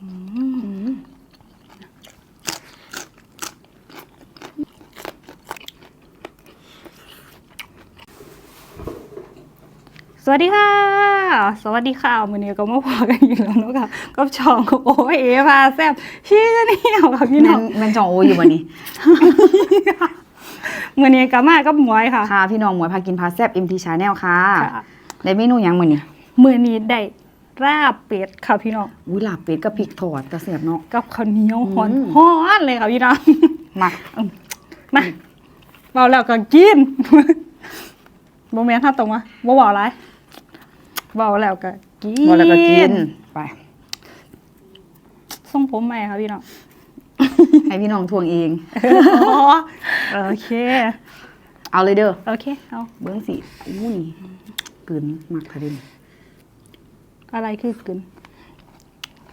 สวัสดีค่ะ สวัสดีค่ะวันนี้ก็มาพอกันอีกแล้วเนอะค่ะกับช่องโอ้ยเอพาแซ่บชี้นี่เอาค่ะพี่แมน้องนแมนจองโออยู่วันนี้มื่อนี้ก็มากับหมวยค่ะค่ะ พี่น้องหมวยพากินพาแซบเอ็มทีชาแนลค่ะค่ะในเมนูหยังมื้อนี้มื่อนี้ได้ ราบเป็ดค่ะพี่น้องอุ้ยลาบเป็ดกับพริกทอดกระเสียบเนาะ กับข้าวเหนียวหอนอืมหอนเลยค่ะพี่น้องมักมาเบาแล้วก็กินโมเมนต์ถ้าตรงมาบ่เบาไรเบาแล้วก็กินบ่แล้วก็กินไปทรงผมใหม่ค่ะพี่น้องให้พี่น้องทวงเอง อ๋อโอเค เอาเลยเด้อ โอเค เอาเบิ้งสิอุ้ยกลืนมักทะเด่น อะไรคือกึน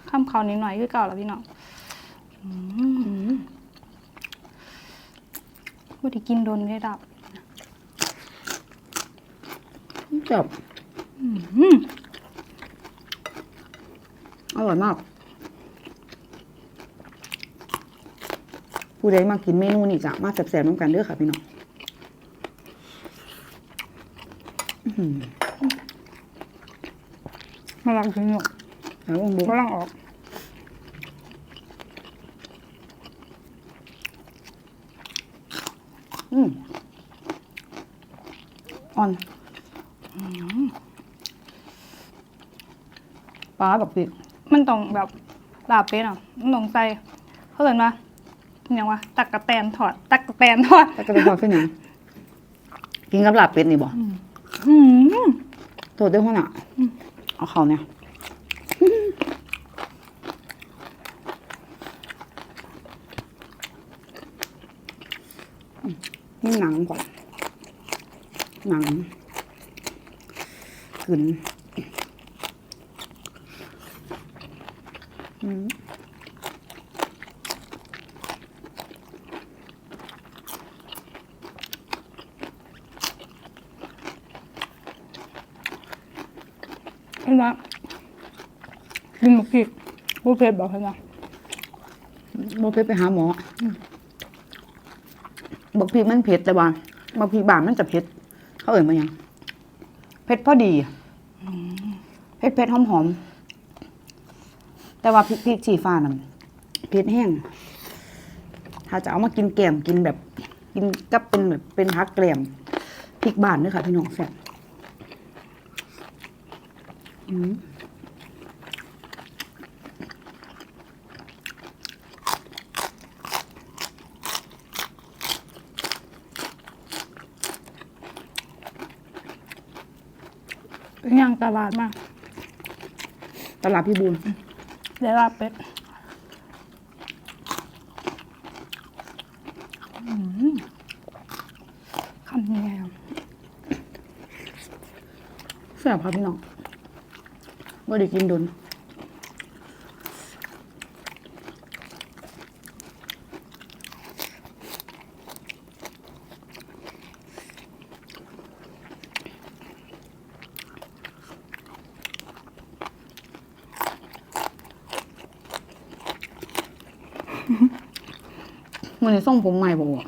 ข้ามเขานิดหน่อยคือเก่าแล้วพี่น้องว่าที่กินโดนได้ดับจับอร่อยมาก ผู้ใดมากินเมนูนี่จะมาแซ่บๆน้ำกันเด้อค่ะพี่น้องอื้อหือ มาลังถึงหนกแล้วลองดูมาลังออกอืมอ่อนปลาแบบพริกมันต้องแบบลาบเป็ดอะมันต้องใส่เขาเรียกว่าอหย่างว่าตักกะแตนทอด ตักกะแตนทอดแล้วก็ไปทอดขึ้นยังกินกับลาบเป็ดนี่บ่อืมโทษด้วยหัวหน้า เอาเขาเนี่ยนี่หนังก่อน หนังกึน เห็นไหมกินหมกพริกผู้เผ็ดบอกให้นะบอเพชรไปหาหมอบอกพีมันเผ็ดแต่ว่าบอกพีบานมันจะเผ็ดเขาเอ่ยมายังเผ็ดพอดีเผ็ดเผ็ดหอมหอมแต่ว่าพริกพริกชีฟ้านั่นเผ็ดแห้งถ้าจะเอามากินแกมกินแบบ กินกับเป็นแบบเป็นพักแกลมพริกบานด้วยค่ะพี่น้องแซ่บ อืมเป็นอย่างตลาดมาก ตลาดพี่บูลได้ลาบเป็ดอืมคำยังไงอะแซ่บค่ะพี่น้อง ว่าได้กินโดนมันนี้ส่งผมใหม่บอกว่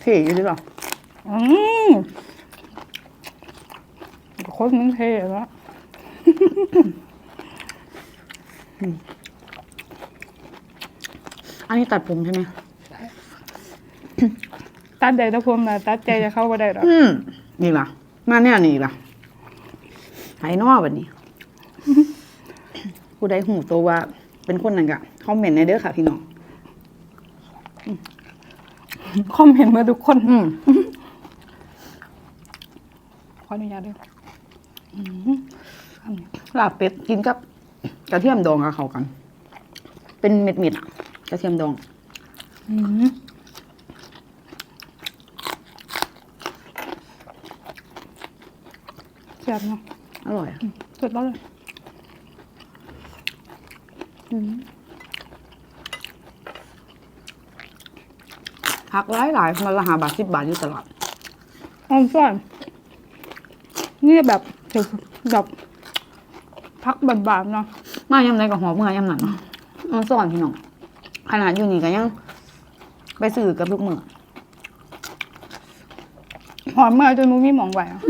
เท่อยู่หรือเปล่าอืม คตรมันเท่แล้วอันนี้ตัดผมใช่ไหมตัดใจตะพรมนะตัดใจจะเข้าก็ได้หรอกอืมนี่ล่ะมาเนี่ยนี่ล่ะไห้นอวันนี้ ผู้ใดหูตัวว่า เป็นคนนั่นกะคอมเมนต์ในเด้อค่ะพี่น้องคอมเมนต์มาทุกคนอืมขออนุญาตด้วย ลาบเป็ดกินกับกระเทียมดองกับเขากัน เป็นเม็ดๆอะกระเทียมดองอืมแซ่บเนาะอร่อยอะสุดแล้วเลยผักหลายหลายๆมันละหาบาทสิบบาทอยู่ตลาดออมส่วนนี่แบบ เดี๋ยวแบบพักบานๆเนาะมายำไรกับหอมเมื่อยำหนันเนาะมันสอนพี่น้องขนาดอยู่นี่ก็ยัง ไปสื่อกับลูกมือหอมเมื่อจนมูมีหมองไหวอะ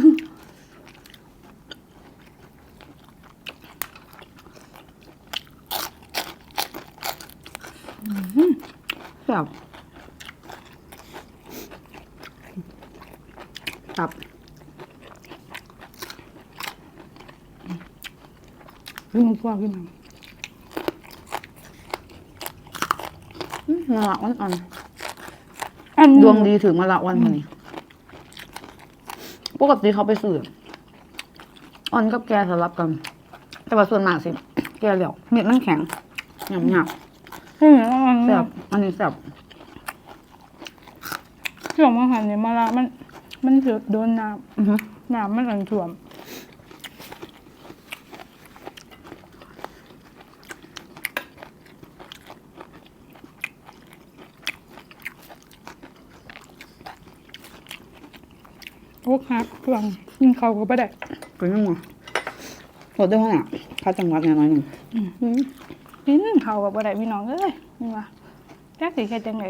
แบบตับ ขึ้นมาพวกขึ้นมาอื้อมะละอ่อนอันๆดวงดีถึงมะละอ่อนมานี่ปกติเขาไปสื่ออ่อนกับแกสลับกัน แต่ว่าส่วนมากสิ แกเหลียวเม็ดมันแข็งหยาบหยาบอืมอันๆแซ่บอันนี้แซ่บเชื่อมอาหารเนี่ยมาละมัน มันถือโดนน้อือฮึำน้ำมันอันท่วม อ้ครับเครื่องกินเขาวก็ไม่ได้เป็นยังไงสดด้วยห้องอะข้าจังหวัดเนี่ยน้อยหนึ่งอืมอืมกินเขาวก็บ่ได้พี่น้องเอ้ยนี่ว่าแจ๊กสิแค่จังได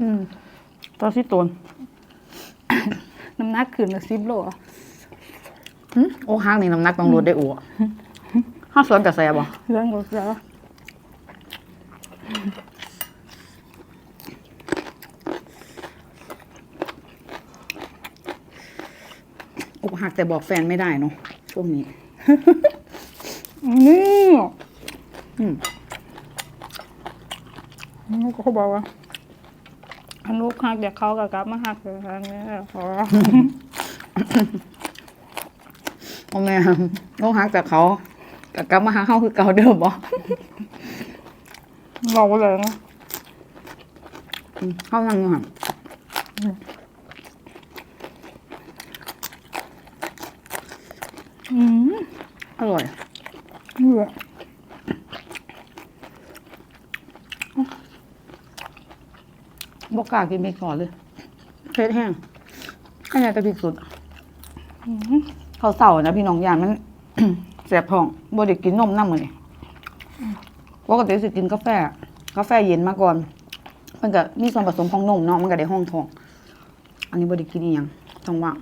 อืมตัวที่ตนน้ำหนักขึ้นละสิบโลอะหึโอ้ห้างนี่น้ำหนักต้องลดได้อ้วห้าสวนกับแซ่บบ่เรื่องก็เสียอก หักแต่บอกแฟนไม่ได้เนาะช่วงนี้นี่อืมนี่ก็เขาบอกว่าอันลูกหักเดี๋ยวเขากับกลับมาหักเลยอันนี้ขอโอ้แม่โอกหักแต่เขากับกลับมาหาเขาคือเก่าเดิมบ่เราเลยนะอืมเข้านั่งอยู่ห่าง อืม อร่อย เหลือ บอกกล้ากินไปก่อนเลยเผ็ดแห้งอันนี้จะพิสุดอืมเขาวเสาร์นะพี่น้องยานมันแสบท้องบ่ได้กินนมน้ำมือนี่ปกติสิกินกาแฟ กาแฟเย็นมาก่อน มันก็มีส่วนผสมของนมเนาะมันก็ได้ห้องท้อง อันนี้บ่ได้กินอีหยังต้องว่าง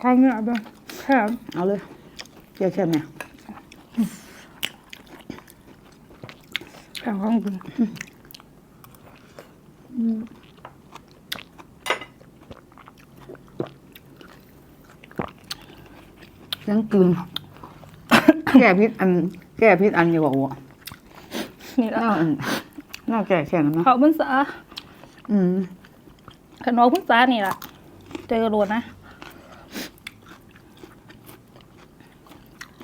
ข้าวเหนียวด้วยแค่เอาเลยเจียวแค่เนี่ย แค่ข้างบนยังกลืนแก้พิษอัน แก้พิษอันอยู่บ่อ้วนี่แหละน่าอันน่าแก้แค่นั้นนะเขาพรรษาอืมขนมพรรษานี่แหละเจอโรดนะ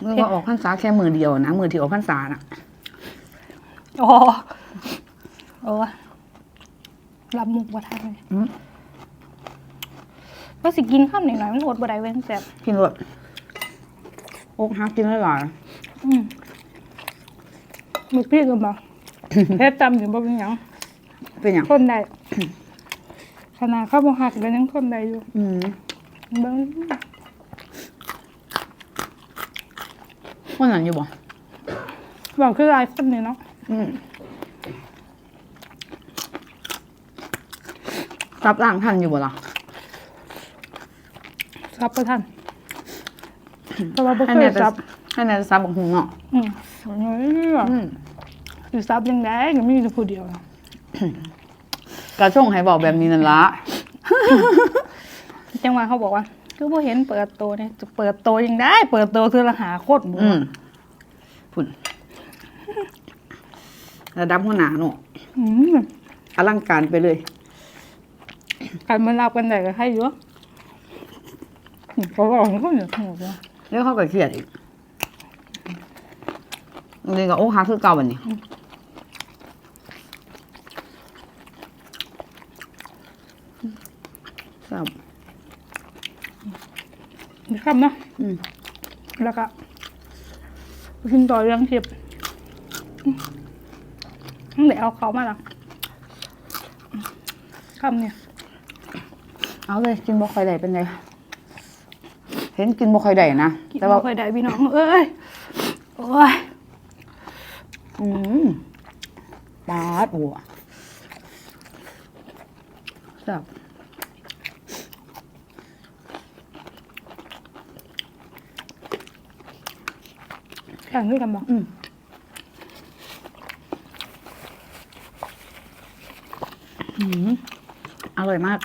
เมื่อว่าออกพรรษาแค่มือเดียวนะมือที่ออกพรรษาน่ะ อ๋อโอ้รับมุกบ่ทันเลยอืมก็สิกินข้าวหน่อยๆมันอดบ่ได้เว้นแซ่บกินรสอกหักกินหลาย อืมลูกพี่ก็บอกเพชรจำอยู่บ่เป็นหยังๆเป็นหยังทนได้ ขนาดข้าวบ่หักก็ยังทนได้อยู่อืมเบิ่งว่านั้นอยู่บ่บอกคือหลายคนนี่เนาะ อืมรับร่างทันอยู่บ่ล่ะซับบ่ทันเพราะว่าบ่ให้เคแน่ยจะซับให้แน่จะซับบักหุงเนาะอืมโอ้ยอืมสิซับยังไงก็มีแต่ผู้เดียวกระช่งให้บอกแบบนี้นั่นละจังหวะเขาบอกว่า คือบ่เห็นเปิดโตวเนี่ยจะเปิดโตวยังได้ เปิดโตวคือละหาโคตรหมูอืมพุ่น ระดับหัวหน้าเนาะอืมอลังการไปเลยการมารับกันได้ก็ให้อยู่เขาบอกเขาอยู่ทั้งหมดว่าแล้วเขาก็เครียดอีกนี่ก็โอ้ฮักคือเก่าบัดนี้ครับมีคำเนาะอืมแล้วก็กินต่อเรื่องเทียบ เดี๋ยวเอาเขามาละคำเนี่ย เอาเลยกินบ่ค่อยได้เป็นไงเห็นกินบ่ค่อยได้นะกินแต่ว่าบ่ค่อยได้พี่น้องเอ้ยโอ้ยอืมปาดอัวแซ่บแข่งด้วยกันบอกอืม อืมอร่อยมาก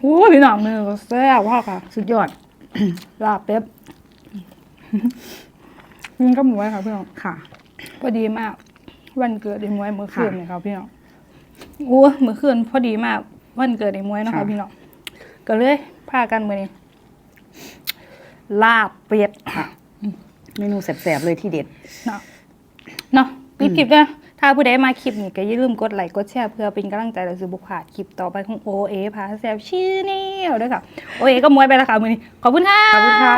โอ้ยพี่น้องเนื้อก็แซ่บว่ากค่ะ สุดยอด ลาบเป็ดกินกับหมูไว้ค่ะพี่น้องค่ะพอดีมาก วันเกิดไอ้มวยเมื่อคืนค่ะเนี่ยครับพี่น้องโอ้ยเมื่อคืนพอดีมาก วันเกิดไอ้มวยเนาะคะค่ะพี่น้องก็เลยพากันมือนี้ลาบเป็ดค่ะเมนูแสบๆเลยที่เด็ดเนาะเนาะปิดคลิปเด้อ ถ้าผู้ใดมาคลิปนี้ก็อย่าลืมกดไลค์กดแชร์เพื่อเป็นกำลังใจและสืบุกขาดคลิปต่อไปของโอเอพาแซบชื่อนี่ด้วยค่ะโอเอก็มวยไปแล้วค่ะมือนี้ขอบคุณค่ะขอบคุณค่ะ